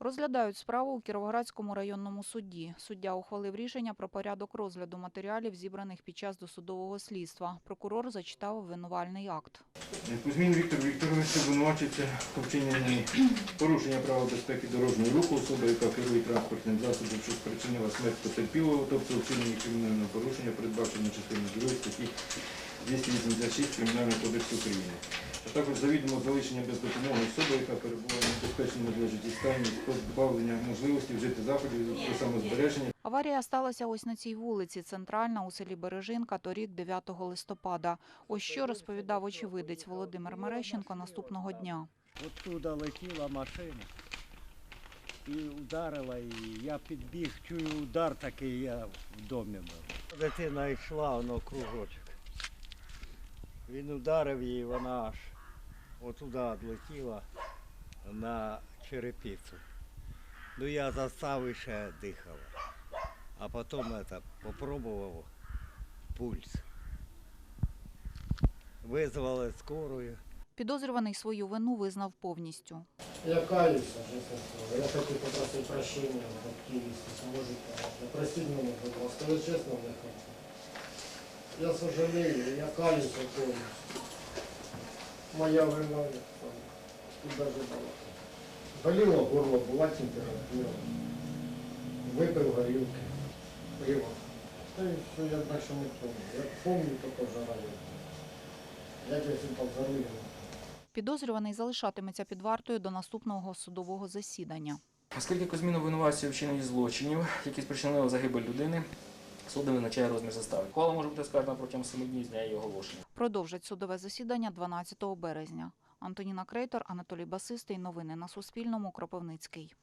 Розглядають справу у Кіровоградському районному суді. Суддя ухвалив рішення про порядок розгляду матеріалів, зібраних під час досудового слідства. Прокурор зачитав обвинувальний акт. Кузьмін Віктор Вікторович обвинувачується у вчиненні порушення правил безпеки дорожнього руху особи, яка керує транспортним засобом, що спричинила смерть потерпілого, тобто у вчиненні кримінального порушення, передбачено частиною 2 статті 286 Кримінального кодексу України. А також завідомо залишення без допомоги особи, яка перебуває в небезпечному для житті стані, позбавлення можливості вжити заходів до самозбереження Аварія сталася ось на цій вулиці, центральна у селі Бережинка, торік 9 листопада. Ось що розповідав очевидець Володимир Мерещенко наступного дня. Оттуда летіла машина і ударила її. Я підбіг, чую удар такий, я в домі був. Дитина йшла, воно кружочок. Він ударив її, вона аж отуда відлетіла на черепицю. Ну я застав і ще дихала. А потім это, попробував пульс. Визвали скорую. Підозрюваний свою вину визнав повністю. Я честно Я хочу попросить прощения от Киеве, если сможете. Я простить меня, пожалуйста. Скажу честно, мне хочу. Я сожалею, я каюсь полностью Моя вина. И даже была. Болело горло, была температура. Выпил горілки, пиво. Да и все, я дальше не помню. Я помню только жара. Я тебе симпал за рулем. Підозрюваний залишатиметься під вартою до наступного судового засідання. Оскільки Кузьмін обвинувачується у вчиненні злочинів, які спричинили загибель людини, суд не визначає розмір застави. Кола може бути скаржена протягом 7 днів з дня її оголошення. Продовжать судове засідання 12 березня. Антоніна Крейтор, Анатолій Басистий. Новини на Суспільному. Кропивницький.